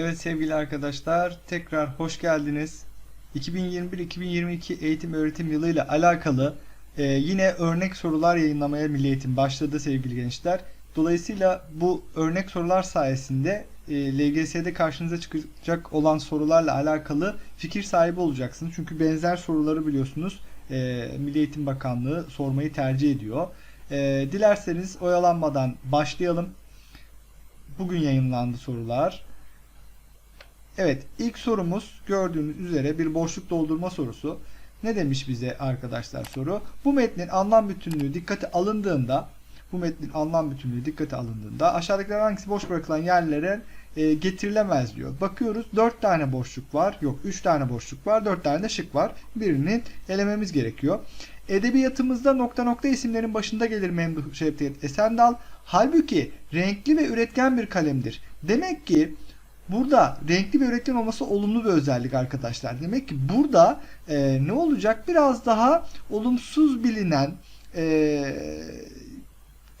Evet sevgili arkadaşlar tekrar hoş geldiniz. 2021-2022 eğitim öğretim yılı ile alakalı e, yine örnek sorular yayınlamaya Milli Eğitim başladı sevgili gençler. Dolayısıyla bu örnek sorular sayesinde e, LGS'de karşınıza çıkacak olan sorularla alakalı fikir sahibi olacaksınız. Çünkü benzer soruları biliyorsunuz e, Milli Eğitim Bakanlığı sormayı tercih ediyor. E, dilerseniz oyalanmadan başlayalım. Bugün yayınlandı sorular. Evet, ilk sorumuz gördüğünüz üzere bir boşluk doldurma sorusu. Ne demiş bize arkadaşlar soru? Bu metnin anlam bütünlüğü dikkate alındığında bu metnin anlam bütünlüğü dikkate alındığında aşağıdakilerden hangisi boş bırakılan yerlere e, getirilemez diyor. Bakıyoruz 4 tane boşluk var. Yok 3 tane boşluk var. 4 tane de şık var. Birini elememiz gerekiyor. Edebiyatımızda nokta nokta isimlerin başında gelir Memduh Şevket Esendal. Halbuki renkli ve üretken bir kalemdir. Demek ki Burada renkli ve üretken olması olumlu bir özellik arkadaşlar. Demek ki burada e, ne olacak? Biraz daha olumsuz bilinen e,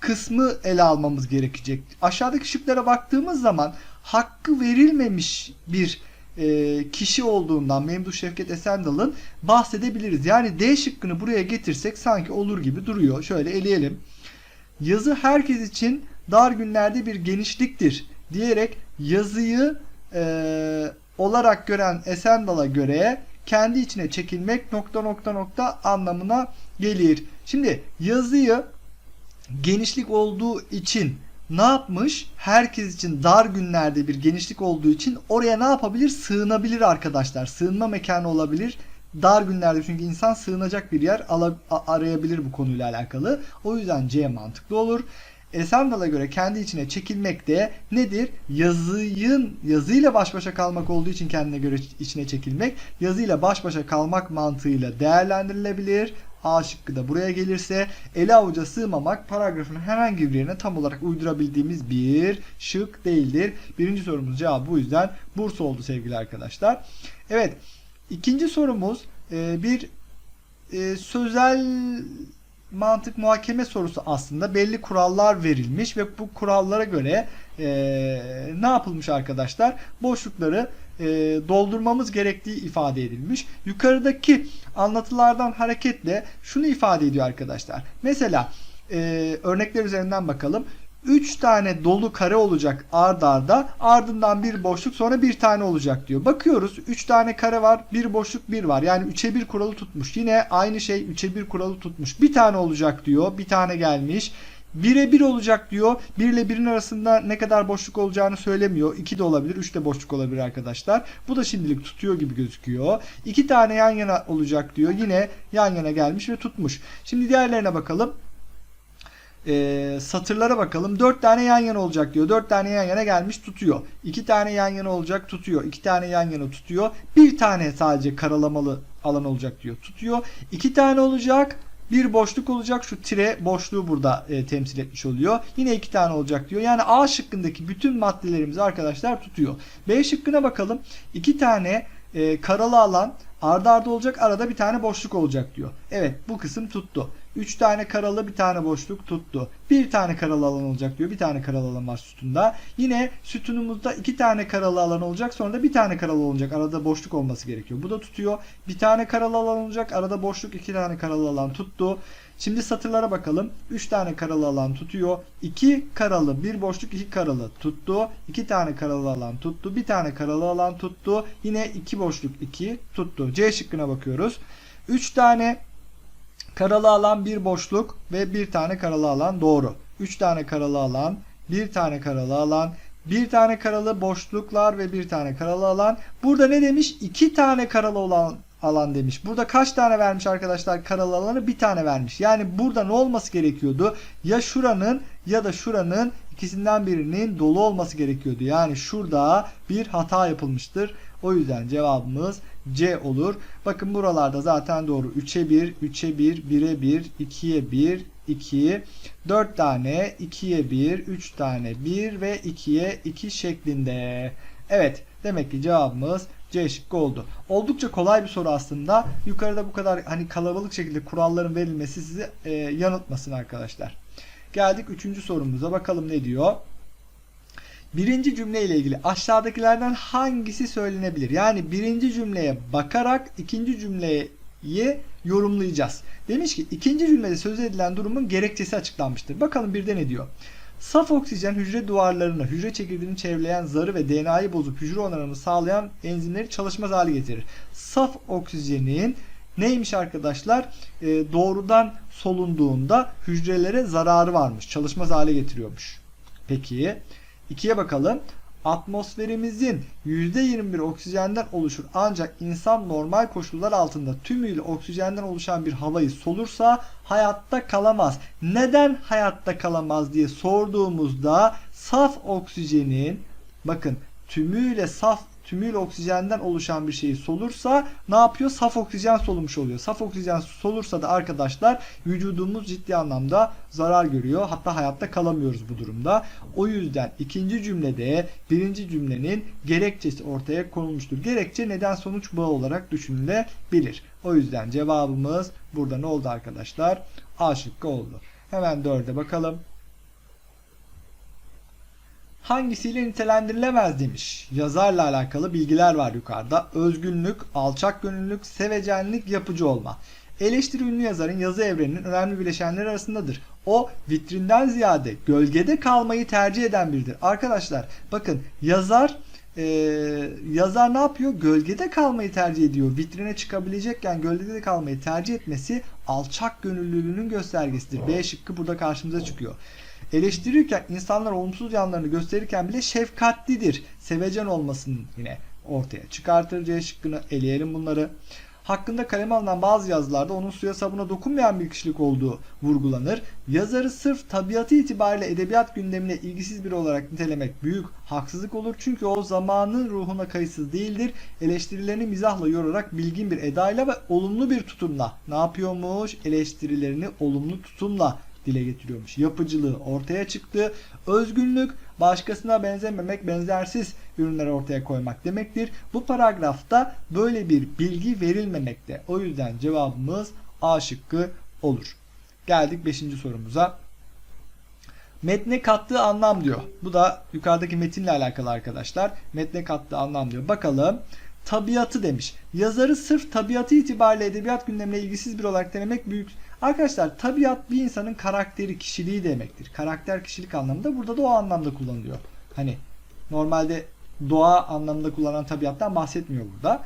kısmı ele almamız gerekecek. Aşağıdaki şıklara baktığımız zaman hakkı verilmemiş bir e, kişi olduğundan Memduh Şevket Esendal'ın bahsedebiliriz. Yani D şıkkını buraya getirsek sanki olur gibi duruyor. Şöyle eleyelim. Yazı herkes için dar günlerde bir genişliktir diyerek yazıyı e, olarak gören Esendal'a göre kendi içine çekilmek nokta nokta nokta anlamına gelir. Şimdi yazıyı genişlik olduğu için ne yapmış? Herkes için dar günlerde bir genişlik olduğu için oraya ne yapabilir? Sığınabilir arkadaşlar. Sığınma mekanı olabilir. Dar günlerde çünkü insan sığınacak bir yer arayabilir bu konuyla alakalı. O yüzden C mantıklı olur. Esendal'a göre kendi içine çekilmek de nedir? Yazıyın yazıyla baş başa kalmak olduğu için kendine göre içine çekilmek, yazıyla baş başa kalmak mantığıyla değerlendirilebilir. A şıkkı da buraya gelirse ele avuca sığmamak paragrafın herhangi bir yerine tam olarak uydurabildiğimiz bir şık değildir. Birinci sorumuz cevabı bu yüzden Bursa oldu sevgili arkadaşlar. Evet ikinci sorumuz e, bir e, sözel mantık muhakeme sorusu aslında belli kurallar verilmiş ve bu kurallara göre e, ne yapılmış arkadaşlar? Boşlukları e, doldurmamız gerektiği ifade edilmiş. Yukarıdaki anlatılardan hareketle şunu ifade ediyor arkadaşlar. Mesela e, örnekler üzerinden bakalım. 3 tane dolu kare olacak ard arda ardından bir boşluk sonra bir tane olacak diyor. Bakıyoruz 3 tane kare var bir boşluk bir var yani 3'e 1 kuralı tutmuş. Yine aynı şey 3'e 1 kuralı tutmuş. Bir tane olacak diyor bir tane gelmiş. 1'e 1 olacak diyor. 1 ile 1'in arasında ne kadar boşluk olacağını söylemiyor. 2 de olabilir, 3 de boşluk olabilir arkadaşlar. Bu da şimdilik tutuyor gibi gözüküyor. 2 tane yan yana olacak diyor. Yine yan yana gelmiş ve tutmuş. Şimdi diğerlerine bakalım e, satırlara bakalım. 4 tane yan yana olacak diyor. 4 tane yan yana gelmiş tutuyor. 2 tane yan yana olacak tutuyor. 2 tane yan yana tutuyor. Bir tane sadece karalamalı alan olacak diyor. Tutuyor. 2 tane olacak. Bir boşluk olacak. Şu tire boşluğu burada e, temsil etmiş oluyor. Yine iki tane olacak diyor. Yani A şıkkındaki bütün maddelerimizi arkadaşlar tutuyor. B şıkkına bakalım. İki tane e, karalı alan arda arda olacak. Arada bir tane boşluk olacak diyor. Evet bu kısım tuttu. 3 tane karalı bir tane boşluk tuttu. Bir tane karalı alan olacak diyor. Bir tane karalı alan var sütunda. Yine sütunumuzda iki tane karalı alan olacak. Sonra da bir tane karalı olacak. Arada boşluk olması gerekiyor. Bu da tutuyor. Bir tane karalı alan olacak. Arada boşluk iki tane karalı alan tuttu. Şimdi satırlara bakalım. 3 tane karalı alan tutuyor. 2 karalı, bir boşluk, 2 karalı tuttu. 2 tane karalı alan tuttu. Bir tane karalı alan tuttu. Yine 2 boşluk, 2 tuttu. C şıkkına bakıyoruz. 3 tane Karalı alan bir boşluk ve bir tane karalı alan doğru. 3 tane karalı alan, bir tane karalı alan, bir tane karalı boşluklar ve bir tane karalı alan. Burada ne demiş? 2 tane karalı olan alan demiş. Burada kaç tane vermiş arkadaşlar karalı alanı? Bir tane vermiş. Yani burada ne olması gerekiyordu? Ya şuranın ya da şuranın ikisinden birinin dolu olması gerekiyordu. Yani şurada bir hata yapılmıştır. O yüzden cevabımız C olur. Bakın buralarda zaten doğru. 3'e 1, 3'e 1, 1'e 1, 2'ye 1, 2, 4 tane, 2'ye 1, 3 tane 1 ve 2'ye 2 şeklinde. Evet demek ki cevabımız C şıkkı oldu. Oldukça kolay bir soru aslında. Yukarıda bu kadar hani kalabalık şekilde kuralların verilmesi sizi e, yanıltmasın arkadaşlar. Geldik 3. sorumuza bakalım ne diyor. birinci cümle ile ilgili aşağıdakilerden hangisi söylenebilir? Yani birinci cümleye bakarak ikinci cümleyi yorumlayacağız. Demiş ki ikinci cümlede söz edilen durumun gerekçesi açıklanmıştır. Bakalım bir de ne diyor? Saf oksijen hücre duvarlarını, hücre çekirdeğini çevreleyen zarı ve DNA'yı bozup hücre onarımını sağlayan enzimleri çalışmaz hale getirir. Saf oksijenin neymiş arkadaşlar? Ee, doğrudan solunduğunda hücrelere zararı varmış. Çalışmaz hale getiriyormuş. Peki ikiye bakalım. Atmosferimizin %21 oksijenden oluşur ancak insan normal koşullar altında tümüyle oksijenden oluşan bir havayı solursa hayatta kalamaz. Neden hayatta kalamaz diye sorduğumuzda saf oksijenin bakın tümüyle saf tümüyle oksijenden oluşan bir şeyi solursa ne yapıyor? Saf oksijen solumuş oluyor. Saf oksijen solursa da arkadaşlar vücudumuz ciddi anlamda zarar görüyor. Hatta hayatta kalamıyoruz bu durumda. O yüzden ikinci cümlede birinci cümlenin gerekçesi ortaya konulmuştur. Gerekçe neden sonuç bağı olarak düşünülebilir. O yüzden cevabımız burada ne oldu arkadaşlar? A şıkkı oldu. Hemen dörde bakalım hangisiyle nitelendirilemez demiş. Yazarla alakalı bilgiler var yukarıda. Özgünlük, alçak gönüllülük, sevecenlik, yapıcı olma. Eleştiri ünlü yazarın yazı evreninin önemli bileşenleri arasındadır. O vitrinden ziyade gölgede kalmayı tercih eden biridir. Arkadaşlar bakın yazar e, yazar ne yapıyor? Gölgede kalmayı tercih ediyor. Vitrine çıkabilecekken gölgede kalmayı tercih etmesi alçak gönüllülüğünün göstergesidir. B şıkkı burada karşımıza çıkıyor. Eleştirirken insanlar olumsuz yanlarını gösterirken bile şefkatlidir. Sevecen olmasının yine ortaya çıkartır C şıkkını eleyelim bunları. Hakkında kaleme alınan bazı yazılarda onun suya sabuna dokunmayan bir kişilik olduğu vurgulanır. Yazarı sırf tabiatı itibariyle edebiyat gündemine ilgisiz biri olarak nitelemek büyük haksızlık olur. Çünkü o zamanın ruhuna kayıtsız değildir. Eleştirilerini mizahla yorarak bilgin bir edayla ve olumlu bir tutumla ne yapıyormuş? Eleştirilerini olumlu tutumla dile getiriyormuş. Yapıcılığı ortaya çıktı. Özgünlük başkasına benzememek, benzersiz ürünler ortaya koymak demektir. Bu paragrafta böyle bir bilgi verilmemekte. O yüzden cevabımız A şıkkı olur. Geldik 5. sorumuza. Metne kattığı anlam diyor. Bu da yukarıdaki metinle alakalı arkadaşlar. Metne kattığı anlam diyor. Bakalım. Tabiatı demiş. Yazarı sırf tabiatı itibariyle edebiyat gündemine ilgisiz bir olarak denemek büyük Arkadaşlar tabiat bir insanın karakteri, kişiliği demektir. Karakter kişilik anlamında burada da o anlamda kullanılıyor. Hani normalde doğa anlamında kullanılan tabiattan bahsetmiyor burada.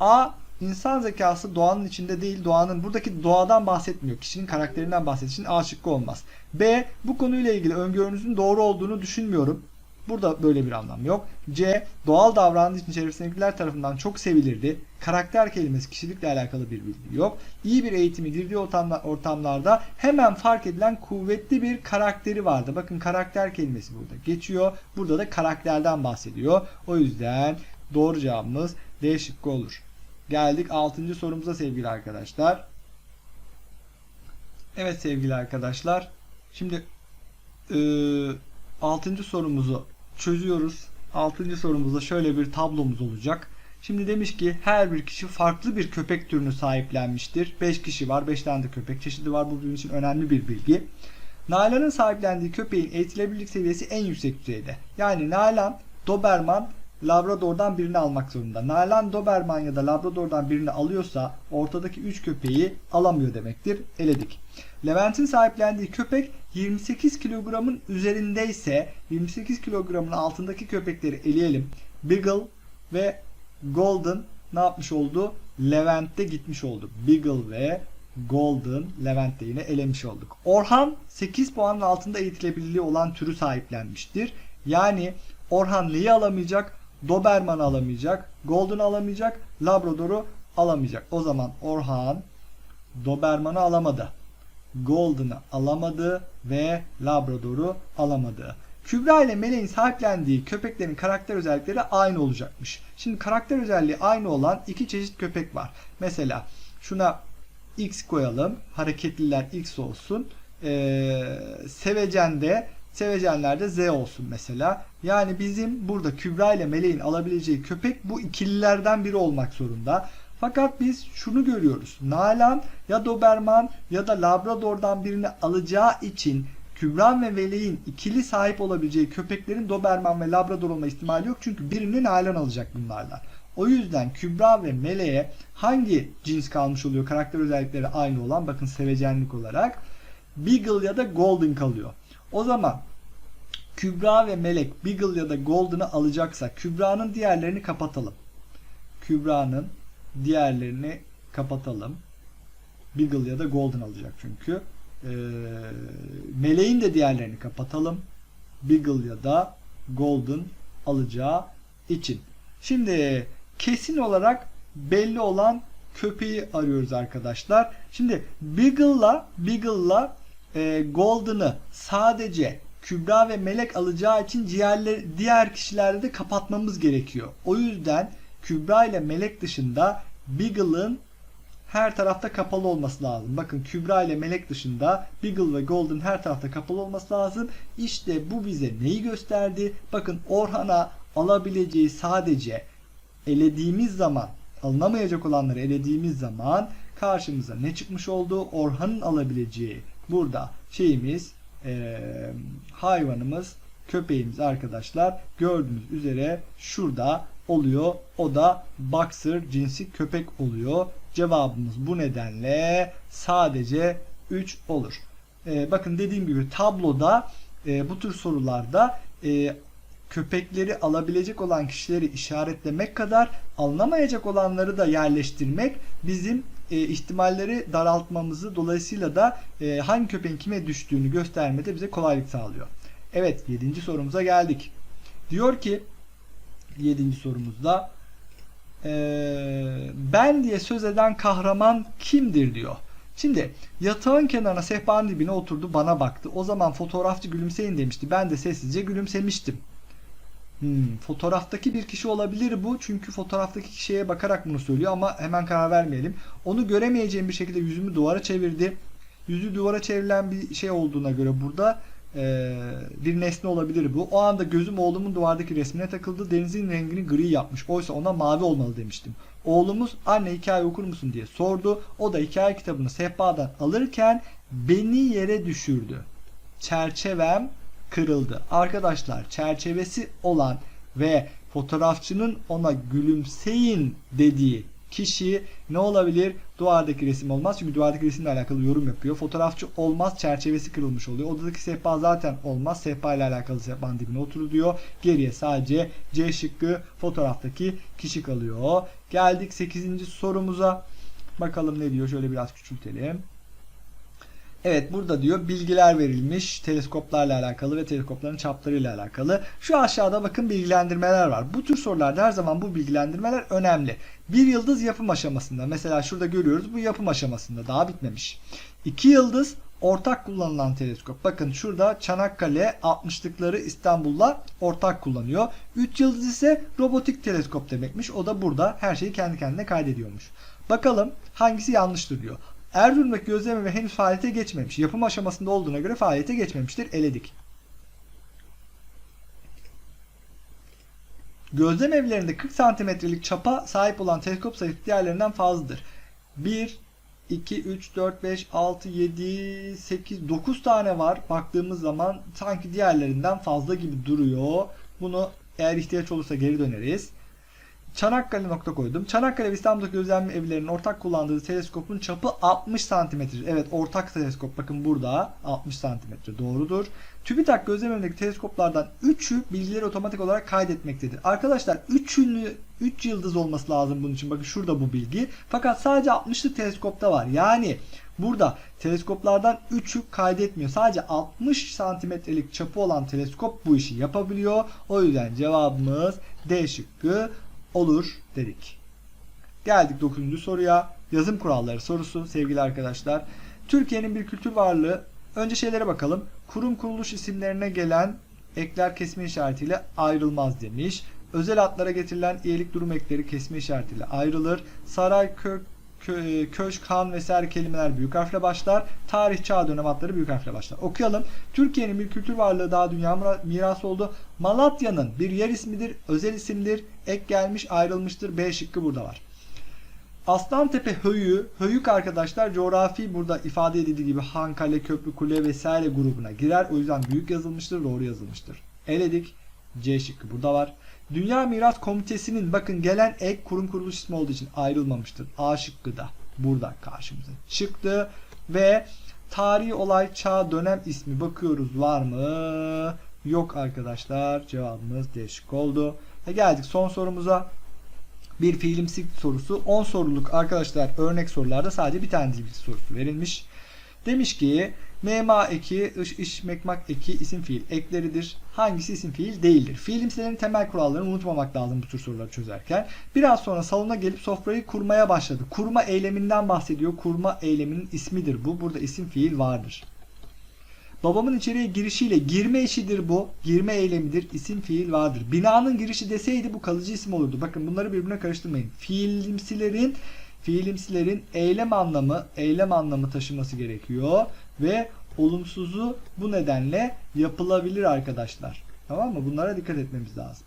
A insan zekası doğanın içinde değil, doğanın buradaki doğadan bahsetmiyor. Kişinin karakterinden bahsettiği için A şıkkı olmaz. B bu konuyla ilgili öngörünüzün doğru olduğunu düşünmüyorum. Burada böyle bir anlam yok. C. Doğal davrandığı için çevresindekiler tarafından çok sevilirdi. Karakter kelimesi kişilikle alakalı bir bilgi yok. İyi bir eğitimi girdiği ortamlarda hemen fark edilen kuvvetli bir karakteri vardı. Bakın karakter kelimesi burada geçiyor. Burada da karakterden bahsediyor. O yüzden doğru cevabımız D şıkkı olur. Geldik 6. sorumuza sevgili arkadaşlar. Evet sevgili arkadaşlar. Şimdi e, 6. sorumuzu çözüyoruz. 6. sorumuzda şöyle bir tablomuz olacak. Şimdi demiş ki her bir kişi farklı bir köpek türünü sahiplenmiştir. 5 kişi var. 5 tane de köpek çeşidi var. Bu bizim için önemli bir bilgi. Nalan'ın sahiplendiği köpeğin eğitilebilirlik seviyesi en yüksek düzeyde. Yani Nalan, Doberman, Labrador'dan birini almak zorunda. Nalan, Doberman ya da Labrador'dan birini alıyorsa ortadaki 3 köpeği alamıyor demektir. Eledik. Levent'in sahiplendiği köpek 28 kilogramın üzerindeyse 28 kilogramın altındaki köpekleri eleyelim. Beagle ve Golden ne yapmış oldu? Levent'te gitmiş oldu. Beagle ve Golden Levent'te yine elemiş olduk. Orhan 8 puanın altında eğitilebilirliği olan türü sahiplenmiştir. Yani Orhan neyi alamayacak? Doberman alamayacak, Golden alamayacak, Labrador'u alamayacak. O zaman Orhan Doberman'ı alamadı. Golden'ı alamadı ve Labrador'u alamadı. Kübra ile Meleğin sahiplendiği köpeklerin karakter özellikleri aynı olacakmış. Şimdi karakter özelliği aynı olan iki çeşit köpek var. Mesela şuna X koyalım. Hareketliler X olsun. Ee, sevecen de sevecenlerde Z olsun mesela. Yani bizim burada Kübra ile Meleğin alabileceği köpek bu ikililerden biri olmak zorunda. Fakat biz şunu görüyoruz. Nalan ya Doberman ya da Labrador'dan birini alacağı için Kübra ve Vele'in ikili sahip olabileceği köpeklerin Doberman ve Labrador olma ihtimali yok. Çünkü birinin halen alacak bunlarla. O yüzden Kübra ve Mele'ye hangi cins kalmış oluyor karakter özellikleri aynı olan bakın sevecenlik olarak Beagle ya da Golden kalıyor. O zaman Kübra ve Melek Beagle ya da Golden'ı alacaksa Kübra'nın diğerlerini kapatalım. Kübra'nın diğerlerini kapatalım. Beagle ya da Golden alacak çünkü. Ee, Meleğin de diğerlerini kapatalım. Beagle ya da Golden alacağı için. Şimdi kesin olarak belli olan köpeği arıyoruz arkadaşlar. Şimdi Beagle'la Beagle'la e, Golden'ı sadece Kübra ve Melek alacağı için diğerler, diğer kişilerde de kapatmamız gerekiyor. O yüzden Kübra ile Melek dışında Beagle'ın her tarafta kapalı olması lazım. Bakın Kübra ile Melek dışında Beagle ve Golden her tarafta kapalı olması lazım. İşte bu bize neyi gösterdi? Bakın Orhan'a alabileceği sadece elediğimiz zaman alınamayacak olanları elediğimiz zaman karşımıza ne çıkmış oldu? Orhan'ın alabileceği burada şeyimiz e, hayvanımız köpeğimiz arkadaşlar gördüğünüz üzere şurada oluyor. O da boxer cinsi köpek oluyor. Cevabımız bu nedenle sadece 3 olur. E, bakın dediğim gibi tabloda e, bu tür sorularda e, köpekleri alabilecek olan kişileri işaretlemek kadar alınamayacak olanları da yerleştirmek bizim e, ihtimalleri daraltmamızı dolayısıyla da e, hangi köpeğin kime düştüğünü göstermede bize kolaylık sağlıyor. Evet 7. sorumuza geldik. Diyor ki 7. sorumuzda e, ben diye söz eden kahraman kimdir diyor. Şimdi yatağın kenarına sehpanın dibine oturdu bana baktı. O zaman fotoğrafçı gülümseyin demişti. Ben de sessizce gülümsemiştim. Hmm, fotoğraftaki bir kişi olabilir bu. Çünkü fotoğraftaki kişiye bakarak bunu söylüyor ama hemen karar vermeyelim. Onu göremeyeceğim bir şekilde yüzümü duvara çevirdi. Yüzü duvara çevrilen bir şey olduğuna göre burada e, bir nesne olabilir bu. O anda gözüm oğlumun duvardaki resmine takıldı. Denizin rengini gri yapmış. Oysa ona mavi olmalı demiştim. Oğlumuz anne hikaye okur musun diye sordu. O da hikaye kitabını sehpadan alırken beni yere düşürdü. Çerçevem kırıldı. Arkadaşlar çerçevesi olan ve fotoğrafçının ona gülümseyin dediği kişi ne olabilir? Duvardaki resim olmaz. Çünkü duvardaki resimle alakalı yorum yapıyor. Fotoğrafçı olmaz. Çerçevesi kırılmış oluyor. Odadaki sehpa zaten olmaz. Sehpa ile alakalı sehpanın dibine oturur diyor. Geriye sadece C şıkkı fotoğraftaki kişi kalıyor. Geldik 8. sorumuza. Bakalım ne diyor? Şöyle biraz küçültelim. Evet burada diyor bilgiler verilmiş teleskoplarla alakalı ve teleskopların çaplarıyla alakalı. Şu aşağıda bakın bilgilendirmeler var. Bu tür sorularda her zaman bu bilgilendirmeler önemli. Bir yıldız yapım aşamasında mesela şurada görüyoruz bu yapım aşamasında daha bitmemiş. İki yıldız ortak kullanılan teleskop. Bakın şurada Çanakkale 60'lıkları İstanbul'la ortak kullanıyor. 3 yıldız ise robotik teleskop demekmiş. O da burada her şeyi kendi kendine kaydediyormuş. Bakalım hangisi yanlıştır diyor. Erzurum'daki gözleme henüz faaliyete geçmemiş. Yapım aşamasında olduğuna göre faaliyete geçmemiştir. Eledik. Gözlem evlerinde 40 santimetrelik çapa sahip olan teleskop sayısı diğerlerinden fazladır. 1, 2, 3, 4, 5, 6, 7, 8, 9 tane var. Baktığımız zaman sanki diğerlerinden fazla gibi duruyor. Bunu eğer ihtiyaç olursa geri döneriz. Çanakkale nokta koydum. Çanakkale ve İstanbul'daki gözlem evlerinin ortak kullandığı teleskopun çapı 60 cm. Evet ortak teleskop bakın burada 60 cm doğrudur. TÜBİTAK gözlem evindeki teleskoplardan 3'ü bilgileri otomatik olarak kaydetmektedir. Arkadaşlar 3'ünü 3 yıldız olması lazım bunun için. Bakın şurada bu bilgi. Fakat sadece 60'lık teleskopta var. Yani burada teleskoplardan 3'ü kaydetmiyor. Sadece 60 santimetrelik çapı olan teleskop bu işi yapabiliyor. O yüzden cevabımız D şıkkı olur dedik. Geldik 9. soruya. Yazım kuralları sorusu sevgili arkadaşlar. Türkiye'nin bir kültür varlığı. Önce şeylere bakalım. Kurum kuruluş isimlerine gelen ekler kesme işaretiyle ayrılmaz demiş. Özel adlara getirilen iyilik durum ekleri kesme işaretiyle ayrılır. Saray, kök, kö, köşk, han vesaire kelimeler büyük harfle başlar. Tarih, çağ dönem adları büyük harfle başlar. Okuyalım. Türkiye'nin bir kültür varlığı daha dünya mirası oldu. Malatya'nın bir yer ismidir, özel isimdir. Ek gelmiş, ayrılmıştır. B şıkkı burada var. Aslantepe Höyü, Höyük arkadaşlar coğrafi burada ifade edildiği gibi Han, Kale, Köprü, Kule vesaire grubuna girer. O yüzden büyük yazılmıştır, doğru yazılmıştır. Eledik. C şıkkı burada var. Dünya Miras Komitesi'nin bakın gelen ek kurum kuruluş ismi olduğu için ayrılmamıştır. A şıkkı da burada karşımıza çıktı. Ve tarihi olay, çağ, dönem ismi bakıyoruz var mı? Yok arkadaşlar. Cevabımız D şıkkı oldu. Ve geldik son sorumuza. Bir fiilimsi sorusu. 10 soruluk arkadaşlar örnek sorularda sadece bir tane dil bilgisi sorusu verilmiş. Demiş ki mema eki, ış, iş, mekmak eki isim fiil ekleridir. Hangisi isim fiil değildir? Fiilimsilerin temel kurallarını unutmamak lazım bu tür soruları çözerken. Biraz sonra salona gelip sofrayı kurmaya başladı. Kurma eyleminden bahsediyor. Kurma eyleminin ismidir bu. Burada isim fiil vardır. Babamın içeriye girişiyle girme işidir bu. Girme eylemidir. İsim fiil vardır. Binanın girişi deseydi bu kalıcı isim olurdu. Bakın bunları birbirine karıştırmayın. Fiilimsilerin fiilimsilerin eylem anlamı eylem anlamı taşıması gerekiyor ve olumsuzu bu nedenle yapılabilir arkadaşlar. Tamam mı? Bunlara dikkat etmemiz lazım.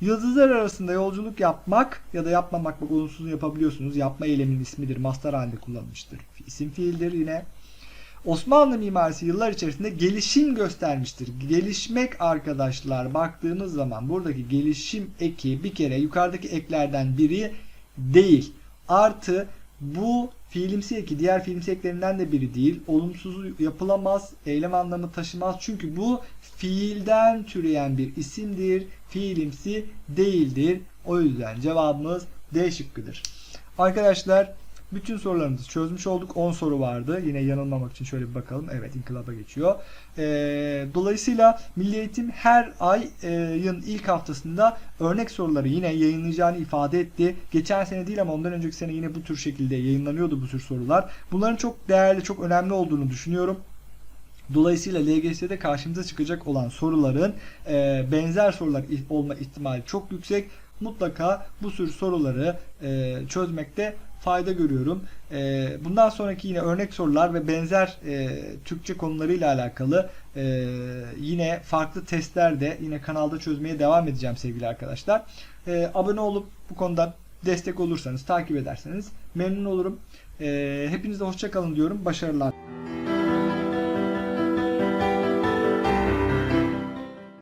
Yıldızlar arasında yolculuk yapmak ya da yapmamak bak olumsuzunu yapabiliyorsunuz. Yapma eyleminin ismidir. Mastar halinde kullanılmıştır. İsim fiildir yine. Osmanlı mimarisi yıllar içerisinde gelişim göstermiştir. Gelişmek arkadaşlar baktığımız zaman buradaki gelişim eki bir kere yukarıdaki eklerden biri değil. Artı bu fiilimsi eki diğer fiilimsi eklerinden de biri değil. Olumsuzu yapılamaz, eylem anlamı taşımaz. Çünkü bu fiilden türeyen bir isimdir. Fiilimsi değildir. O yüzden cevabımız D şıkkıdır. Arkadaşlar bütün sorularımızı çözmüş olduk. 10 soru vardı. Yine yanılmamak için şöyle bir bakalım. Evet inkılaba geçiyor. Ee, dolayısıyla Milli Eğitim her ayın ilk haftasında örnek soruları yine yayınlayacağını ifade etti. Geçen sene değil ama ondan önceki sene yine bu tür şekilde yayınlanıyordu bu tür sorular. Bunların çok değerli, çok önemli olduğunu düşünüyorum. Dolayısıyla LGS'de karşımıza çıkacak olan soruların e, benzer sorular olma ihtimali çok yüksek. Mutlaka bu tür soruları e, çözmekte fayda görüyorum. E, bundan sonraki yine örnek sorular ve benzer e, Türkçe konularıyla alakalı e, yine farklı testler de yine kanalda çözmeye devam edeceğim sevgili arkadaşlar. E, abone olup bu konuda destek olursanız, takip ederseniz memnun olurum. E, hepinize hoşça kalın diyorum. Başarılar.